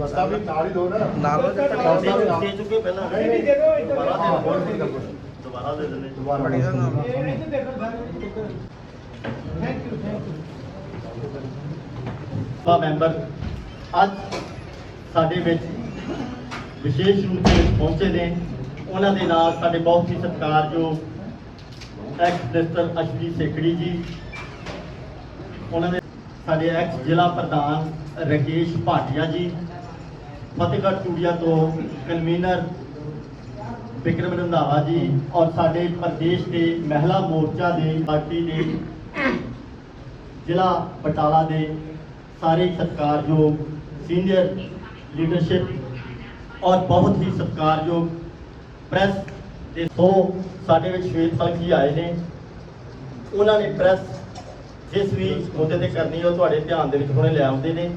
ਰਸਤਾ ਵੀ ਨਾਲ ਹੀ ਦੋ ਨਾ। ਨਾਲ ਉਹ ਤੇ ਰਸਤਾ ਵੀ ਨਾਲ ਦੇ। ਚੁੱਕੇ ਪਹਿਲਾਂ। ਨਹੀਂ ਨਹੀਂ ਦੇ ਦਿਓ ਦੁਬਾਰਾ ਦੇ ਹੋਰ ਨਹੀਂ ਕਰ ਕੁਛ ਦੁਬਾਰਾ ਦੇ ਦਿੰਦੇ ਦੁਬਾਰਾ। ਬੜੀ ਦਾ ਨਾਮ ਸਭਾ ਮੈਂਬਰ ਅੱਜ ਸਾਡੇ ਵਿੱਚ ਵਿਸ਼ੇਸ਼ ਰੂਪ ਦੇ ਵਿੱਚ ਪਹੁੰਚੇ ਨੇ। ਉਹਨਾਂ ਦੇ ਨਾਲ ਸਾਡੇ ਬਹੁਤ ਹੀ ਸਤਿਕਾਰਯੋਗ ਐਕਸ ਮਿਨਿਸਟਰ ਅਸ਼ਵਨੀ ਸੇਖੜੀ ਜੀ। ਉਹਨਾਂ ਦੇ ਸਾਡੇ ਐਕਸ ਜ਼ਿਲ੍ਹਾ ਪ੍ਰਧਾਨ ਰਕੇਸ਼ ਭਾਟੀਆ ਜੀ, ਫਤਿਹਗੜ੍ਹ ਚੂੜੀਆ ਤੋਂ ਕਨਵੀਨਰ ਵਿਕਰਮ ਰੰਧਾਵਾ ਜੀ ਔਰ ਸਾਡੇ ਪ੍ਰਦੇਸ਼ ਦੇ ਮਹਿਲਾ ਮੋਰਚਾ ਦੇ ਪਾਰਟੀ ਦੇ ਜ਼ਿਲ੍ਹਾ ਬਟਾਲਾ ਦੇ ਸਾਰੇ ਸਤਿਕਾਰਯੋਗ ਸੀਨੀਅਰ ਲੀਡਰਸ਼ਿਪ ਔਰ ਬਹੁਤ ਹੀ ਸਤਿਕਾਰਯੋਗ ਪ੍ਰੈਸ ਦੇ ਦੋ ਸਾਡੇ ਵਿੱਚ ਸ਼ਵੇਤ ਪਲਕ ਆਏ ਨੇ। ਉਹਨਾਂ ਨੇ ਪ੍ਰੈਸ ਜਿਸ ਵੀ ਮੁੱਦੇ ਤੇ ਕਰਨੀ ਉਹ ਤੁਹਾਡੇ ਧਿਆਨ ਦੇ ਵਿੱਚ ਹੁਣੇ ਲੈ ਆਉਂਦੇ ਨੇ।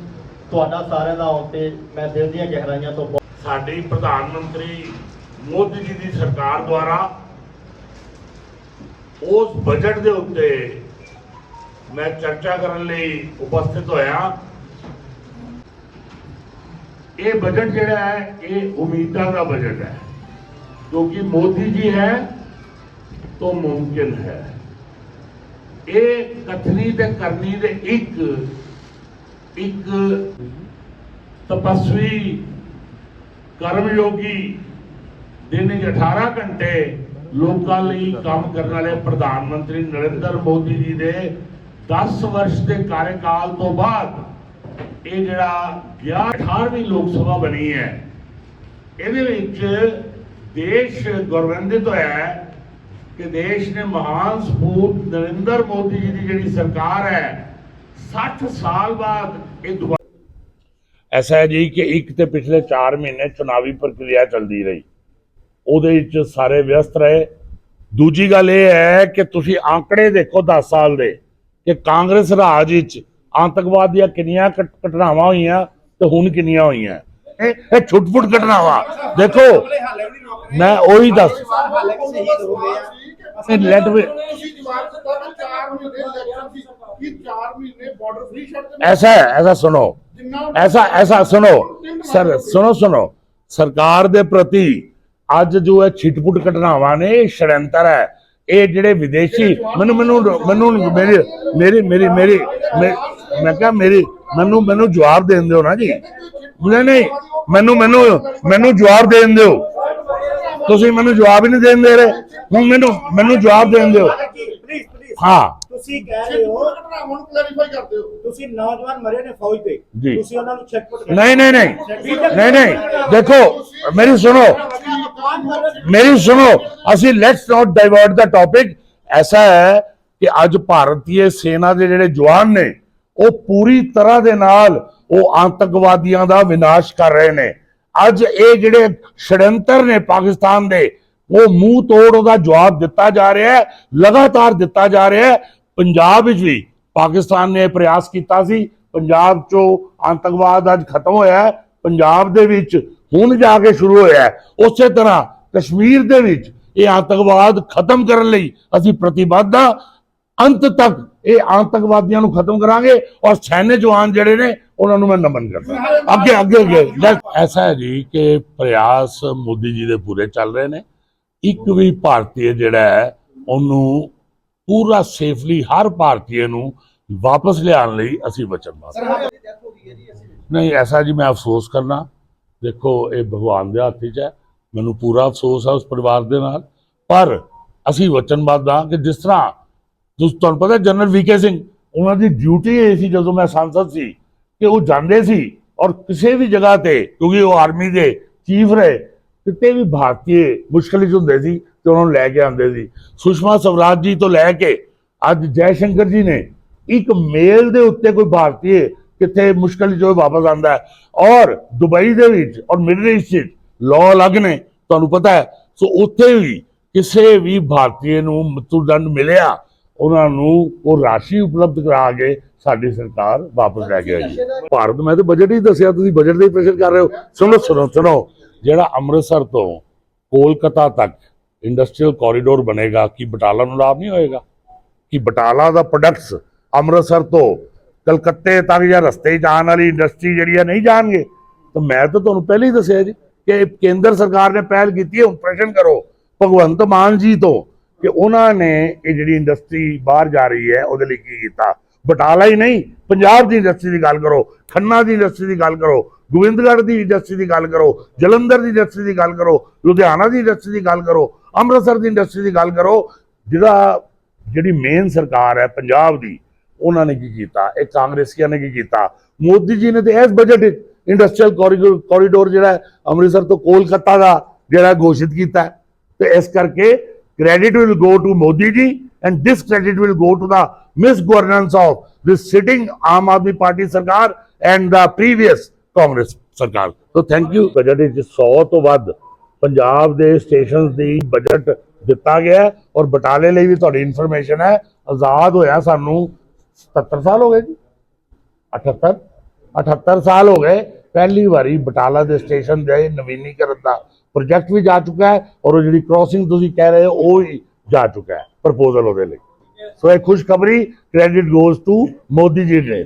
ਤੁਹਾਡਾ ਸਾਰਿਆਂ ਦਾ ਆਉਣ ਤੇ ਮੈਂ ਦਿਲ ਦੀਆਂ ਗਹਿਰਾਈਆਂ ਤੋਂ ਬਹੁਤ ਸਾਡੀ ਪ੍ਰਧਾਨ ਮੰਤਰੀ ਮੋਦੀ ਜੀ ਦੀ ਸਰਕਾਰ ਦੁਆਰਾ ਉਸ ਬਜਟ ਦੇ ਉੱਤੇ ਮੈਂ ਚਰਚਾ ਕਰਨ ਲਈ ਉਪਸਥਿਤ ਹੋਇਆ। ਇਹ ਬਜਟ ਜਿਹੜਾ ਹੈ, ਇਹ ਉਮੀਦਾਂ ਦਾ ਬਜਟ ਹੈ। ਕਿਉਂਕਿ ਮੋਦੀ ਜੀ ਹੈ, ਤਾਂ ਮੁਮਕਿਨ ਹੈ। ਇਹ ਕਥਨੀ ਤੇ ਕਰਨੀ ਦੇ ਇੱਕ ਇੱਕ ਤਪਸਵੀ ਕਰਮਯੋਗੀ ਦਿਨ 'ਚ 18 ਘੰਟੇ ਲੋਕਾਂ ਲਈ ਕੰਮ ਕਰਨ ਵਾਲੇ ਪ੍ਰਧਾਨ ਮੰਤਰੀ ਨਰਿੰਦਰ ਮੋਦੀ ਜੀ ਦੇ 10 ਵਰਸ਼ ਦੇ ਕਾਰਜਕਾਲ ਤੋਂ ਬਾਅਦ ਇਹ ਜਿਹੜਾ 18ਵੀਂ ਲੋਕ ਸਭਾ ਬਣੀ ਹੈ। ਇਹਦੇ ਵਿੱਚ ਦੇਸ਼ ਗੌਰਵੰਦਿਤ ਹੋਇਆ ਹੈ। ਕਿ ਦੇਸ਼ ਨੇ ਮਹਾਨ ਸਪੂਤ ਨਰਿੰਦਰ ਮੋਦੀ ਜੀ ਦੀ ਜਿਹੜੀ ਸਰਕਾਰ ਹੈ 60 ਸਾਲ ਬਾਅਦ ਇਹ ਦੁਬਾਰਾ ਐਸਾ ਹੈ ਜੀ ਕਿ ਇੱਕ ਤੇ ਪਿਛਲੇ 4 ਮਹੀਨੇ ਚੁਣਾਵੀ ਪ੍ਰਕਿਰਿਆ ਚੱਲਦੀ ਰਹੀ। ਉਹਦੇ ਵਿੱਚ ਸਾਰੇ ਵਿਅਸਤ ਰਹੇ। ਦੂਜੀ ਗੱਲ ਇਹ ਹੈ ਕਿ ਤੁਸੀਂ ਆંકੜੇ ਦੇਖੋ 10 ਸਾਲ ਦੇ ਕਿ ਕਾਂਗਰਸ ਰਾਜ ਵਿੱਚ ਆਤੰਕਵਾਦ ਦੀਆਂ ਕਿੰਨੀਆਂ ਘਟਨਾਵਾਂ ਹੋਈਆਂ ਤੇ ਹੁਣ ਕਿੰਨੀਆਂ ਹੋਈਆਂ। ਇਹ ਇਹ ਘਟਨਾਵਾਂ। ਦੇਖੋ ਮੈਂ ਉਹੀ ਦੱਸ ਲੈਟ ਮੀ ਤੁਸੀਂ ਜਵਾਬ ਦਿੱਤਾ ਕਿ 4 ਮਹੀਨੇ ਇਲੈਕਸ਼ਨ ਸੀ ਕਿ 4 ਮਹੀਨੇ ਬਾਰਡਰ ਫ੍ਰੀ ਛੱਡ ਦੇਣਾ ऐसा है ऐसा सुनो ऐसा ऐसा सुनो सर सुनो सुनो ਸਰਕਾਰ ਦੇ ਪ੍ਰਤੀ ਅੱਜ ਜੋ ਹੈ ਛਿਟਪੁਟ ਘਟਨਾਵਾਂ ਨੇ ਇਹ ਛੜੰਤਰ ਹੈ ਇਹ ਜਿਹੜੇ ਵਿਦੇਸ਼ੀ ਮੈਨੂੰ ਮੈਨੂੰ ਮੈਨੂੰ ਮੇਰੀ ਮੇਰੀ ਮੇਰੀ ਮੇਰੀ ਮੈਂ ਮੈਂ ਕਿਹਾ ਮੇਰੀ ਮੈਨੂੰ ਮੈਨੂੰ ਜਵਾਬ ਦੇਣ ਦਿਓ ਨਾ ਜੀ ਨਹੀਂ ਨਹੀਂ ਮੈਨੂੰ ਮੈਨੂੰ ਮੈਨੂੰ ਜਵਾਬ ਦੇਣ ਦਿਓ ਤੁਸੀਂ ਮੈਨੂੰ ਜਵਾਬ ਹੀ ਨਹੀਂ ਦੇਣ ਦੇ ਰਹੇ। ਹੁਣ ਮੈਨੂੰ ਮੈਨੂੰ ਜਵਾਬ ਦੇਣ ਦਿਓ। ਪਲੀਜ਼ ਪਲੀਜ਼ ਹਾਂ। ਤੁਸੀਂ ਕਹਿ ਰਹੇ ਹੋ ਨੂੰ ਕਲੈਰੀਫਾਈ ਕਰਦੇ ਹੋ ਤੁਸੀਂ ਨੌਜਵਾਨ ਮਰੇ ਨੇ ਫੌਜ ਦੇ। ਜੀ। ਤੁਸੀਂ ਉਹਨਾਂ ਨੂੰ ਛੱਟਪਟ ਨਹੀਂ ਨਹੀਂ ਨਹੀਂ। ਨਹੀਂ ਨਹੀਂ। ਦੇਖੋ ਮੇਰੀ ਸੁਣੋ। ਮੇਰੀ ਸੁਣੋ। ਅਸੀਂ let's not divert the topic ਐਸਾ ਹੈ ਕਿ ਅੱਜ ਭਾਰਤੀ ਸੈਨਾ ਦੇ ਜਿਹੜੇ ਜਵਾਨ ਨੇ ਉਹ ਪੂਰੀ ਤਰ੍ਹਾਂ ਦੇ ਨਾਲ ਉਹ ਆਤੰਕਵਾਦੀਆਂ ਦਾ ਵਿਨਾਸ਼ ਕਰ ਰਹੇ ਨੇ। ਅੱਜ ਇਹ ਜਿਹੜੇ ਛੜੰਤਰ ਨੇ ਪਾਕਿਸਤਾਨ ਦੇ, ਉਹ ਮੂੰਹ ਤੋੜ ਉਹਦਾ ਜਵਾਬ ਦਿੱਤਾ ਜਾ ਰਿਹਾ ਹੈ, ਲਗਾਤਾਰ ਦਿੱਤਾ ਜਾ ਰਿਹਾ ਹੈ। ਪੰਜਾਬ ਵਿੱਚ ਵੀ ਪਾਕਿਸਤਾਨ ਨੇ ਪ੍ਰਯਾਸ ਕੀਤਾ ਸੀ। ਪੰਜਾਬ ਚੋਂ ਆਤੰਕਵਾਦ ਅੱਜ ਖਤਮ ਹੋਇਆ ਪੰਜਾਬ ਦੇ ਵਿੱਚ ਹੁਣ ਜਾ ਕੇ ਸ਼ੁਰੂ ਹੋਇਆ ਉਸੇ ਤਰ੍ਹਾਂ ਕਸ਼ਮੀਰ ਦੇ ਵਿੱਚ ਇਹ ਆਤੰਕਵਾਦ ਖਤਮ ਕਰਨ ਲਈ ਅਸੀਂ ਪ੍ਰਤੀਬੱਧ ਹਾਂ। ਅੰਤ ਤੱਕ ਇਹ ਆਤੰਕਵਾਦੀਆਂ ਨੂੰ ਖਤਮ ਕਰਾਂਗੇ ਔਰ ਸੈਨੇ ਜਵਾਨ ਜਿਹੜੇ ਨੇ, ਉਹਨਾਂ ਨੂੰ ਮੈਂ ਨਮਨ ਕਰਦਾ। ਅੱਗੇ ਅੱਗੇ ਅੱਗੇ। ਐਸਾ ਹੈ ਜੀ ਕਿ ਪ੍ਰਯਾਸ ਮੋਦੀ ਜੀ ਦੇ ਪੂਰੇ ਚੱਲ ਰਹੇ ਨੇ। ਇੱਕ ਵੀ ਭਾਰਤੀ ਜਿਹੜਾ ਹੈ, ਉਹਨੂੰ ਪੂਰਾ ਸੇਫਲੀ ਹਰ ਭਾਰਤੀ ਨੂੰ ਵਾਪਸ ਲਿਆਉਣ ਲਈ ਅਸੀਂ ਵਚਨਬੱਧ ਨਹੀਂ, ਐਸਾ ਜੀ ਮੈਂ ਅਫਸੋਸ ਕਰਨਾ। ਦੇਖੋ, ਇਹ ਭਗਵਾਨ ਦੇ ਹੱਥ 'ਚ ਹੈ। ਮੈਨੂੰ ਪੂਰਾ ਅਫਸੋਸ ਹੈ ਉਸ ਪਰਿਵਾਰ ਦੇ ਨਾਲ। ਪਰ ਅਸੀਂ ਵਚਨਬੱਧ ਹਾਂ ਕਿ ਜਿਸ ਤਰ੍ਹਾਂ ਤੁਸੀਂ ਤੁਹਾਨੂੰ ਪਤਾ ਜਨਰਲ ਵੀਕੇ ਸਿੰਘ, ਉਹਨਾਂ ਦੀ ਡਿਊਟੀ ਇਹ ਸੀ ਜਦੋਂ ਮੈਂ ਸੰਸਦ ਸੀ ਕਿ ਉਹ ਜਾਂਦੇ ਸੀ ਔਰ ਕਿਸੇ ਵੀ ਜਗ੍ਹਾ ਤੇ, ਕਿਉਂਕਿ ਉਹ ਆਰਮੀ ਦੇ ਚੀਫ ਰਹੇ, ਕਿਤੇ ਵੀ ਭਾਰਤੀ ਮੁਸ਼ਕਲ ਵਿੱਚ ਹੁੰਦੇ ਸੀ ਤੇ ਉਹਨਾਂ ਨੂੰ ਲੈ ਕੇ ਆਉਂਦੇ ਸੀ। ਸੁਸ਼ਮਾ ਸਵਰਾਜ ਜੀ ਤੋਂ ਲੈ ਕੇ ਅੱਜ ਜੈ ਸ਼ੰਕਰ ਜੀ ਨੇ ਇੱਕ ਮੇਲ ਦੇ ਉੱਤੇ ਕੋਈ ਭਾਰਤੀ ਕਿੱਥੇ ਮੁਸ਼ਕਲ ਜੋ ਵਾਪਸ ਆਂਦਾ ਔਰ ਦੁਬਈ ਦੇ ਵਿੱਚ ਔਰ ਮਿਡਲ ਈਸਟ ਵਿੱਚ ਲਾਅ ਅਲੱਗ ਨੇ, ਤੁਹਾਨੂੰ ਪਤਾ ਹੈ। ਸੋ ਉੱਥੇ ਵੀ ਕਿਸੇ ਵੀ ਭਾਰਤੀ ਨੂੰ ਮ੍ਰਿਤੂਦੰਡ ਮਿਲਿਆ। ਉਹਨਾਂ ਨੂੰ ਉਹ ਰਾਸ਼ੀ ਉਪਲਬਧ ਕਰਾ ਕੇ ਸਾਡੀ ਸਰਕਾਰ ਵਾਪਸ ਲੈ ਕੇ ਆਈ। ਭਾਰਤ ਮੈਂ ਤਾਂ ਬਜਟ ਹੀ ਦੱਸਿਆ ਤੁਸੀਂ ਬਜਟ ਦੇ ਪ੍ਰੈਸ਼ਰ ਕਰ ਰਹੇ ਹੋ। ਸੁਣੋ ਸੁਣੋ ਸੁਣੋ। ਜਿਹੜਾ ਅੰਮ੍ਰਿਤਸਰ ਤੋਂ ਕੋਲਕਾਤਾ ਤੱਕ ਇੰਡਸਟਰੀਅਲ ਕੋਰੀਡੋਰ ਬਣੇਗਾ ਕੀ ਬਟਾਲਾ ਨੂੰ ਲਾਭ ਨਹੀਂ ਹੋਏਗਾ? ਕਿ ਬਟਾਲਾ ਦਾ ਪ੍ਰੋਡਕਟਸ ਅੰਮ੍ਰਿਤਸਰ ਤੋਂ ਕਲਕੱਤੇ ਤੱਕ ਜਾਂ ਰਸਤੇ ਆਉਣ ਵਾਲੀ ਇੰਡਸਟਰੀ ਜਿਹੜੀ ਆ ਨਹੀਂ ਜਾਣਗੇ? ਤਾਂ ਮੈਂ ਤਾਂ ਤੁਹਾਨੂੰ ਪਹਿਲਾਂ ਹੀ ਦੱਸਿਆ ਜੀ ਕਿ ਕੇਂਦਰ ਸਰਕਾਰ ਨੇ ਪਹਿਲ ਕੀਤੀ ਹੈ ਹੁਣ ਪ੍ਰਸ਼ਨ ਕਰੋ। ਭਗਵੰਤ ਮਾਨ ਜੀ ਤੋਂ ਕਿ ਉਹਨਾਂ ਨੇ ਇਹ ਜਿਹੜੀ ਇੰਡਸਟਰੀ ਬਾਹਰ ਜਾ ਰਹੀ ਹੈ, ਉਹਦੇ ਲਈ ਕੀ ਕੀਤਾ? ਬਟਾਲਾ ਹੀ ਨਹੀਂ, ਪੰਜਾਬ ਦੀ ਇੰਡਸਟਰੀ ਦੀ ਗੱਲ ਕਰੋ, ਖੰਨਾ ਦੀ ਇੰਡਸਟਰੀ ਦੀ ਗੱਲ ਕਰੋ ਗੋਬਿੰਦਗੜ੍ਹ ਦੀ ਇੰਡਸਟਰੀ ਦੀ ਗੱਲ ਕਰੋ, ਜਲੰਧਰ ਦੀ ਇੰਡਸਟਰੀ ਦੀ ਗੱਲ ਕਰੋ, ਲੁਧਿਆਣਾ ਦੀ ਇੰਡਸਟਰੀ ਦੀ ਗੱਲ ਕਰੋ, ਅੰਮ੍ਰਿਤਸਰ ਦੀ ਇੰਡਸਟਰੀ ਦੀ ਗੱਲ ਕਰੋ, ਜਿਹਦਾ ਜਿਹੜੀ ਮੇਨ ਸਰਕਾਰ ਹੈ ਪੰਜਾਬ ਦੀ, ਉਹਨਾਂ ਨੇ ਕੀ ਕੀਤਾ? ਇਹ ਕਾਂਗਰਸੀਆਂ ਨੇ ਕੀ ਕੀਤਾ? ਮੋਦੀ ਜੀ ਨੇ ਤੇ ਇਸ ਬਜਟ ਵਿੱਚ ਇੰਡਸਟਰੀਅਲ ਕੋਰੀਡੋਰ ਜਿਹੜਾ ਅੰਮ੍ਰਿਤਸਰ ਤੋਂ ਕੋਲਕਾਤਾ ਦਾ ਜਿਹੜਾ ਘੋਸ਼ਿਤ ਕੀਤਾ ਤੇ ਇਸ ਕਰਕੇ credit will go to Modi ji and this credit will go to the misgovernance of this sitting Aam Aadmi Party ਸਰਕਾਰ and the previous ਕਾਂਗਰਸ ਸਰਕਾਰ so thank you ਬਜਟ ਵਿੱਚ 100 ਤੋਂ ਵੱਧ ਪੰਜਾਬ ਦੇ ਸਟੇਸ਼ਨਸ ਦੀ ਬਜਟ ਦਿੱਤਾ ਗਿਆ ਹੈ ਔਰ ਬਟਾਲੇ ਲਈ ਵੀ ਤੁਹਾਡੀ ਇਨਫੋਰਮੇਸ਼ਨ ਹੈ ਆਜ਼ਾਦ ਹੋਇਆ ਸਾਨੂੰ 77 ਸਾਲ ਹੋ ਗਏ ਜੀ 78 78 ਸਾਲ ਹੋ ਗਏ ਪਹਿਲੀ ਵਾਰੀ ਬਟਾਲਾ ਦੇ ਸਟੇਸ਼ਨ ਦੇ ਨਵੀਨੀਕਰਨ ਦਾ ਪ੍ਰੋਜੈਕਟ ਵੀ ਜਾ ਚੁੱਕਾ ਹੈ ਔਰ ਉਹ ਜਿਹੜੀ ਕ੍ਰਾਸਿੰਗ ਤੁਸੀਂ ਕਹਿ ਰਹੇ ਹੋ, ਉਹ ਵੀ ਜਾ ਚੁੱਕਾ ਹੈ ਪ੍ਰਪੋਜ਼ਲ ਉਹਦੇ ਲਈ। ਸੋ ਇਹ ਖੁਸ਼ਖਬਰੀ credit goes to Modi ji ਨੇ।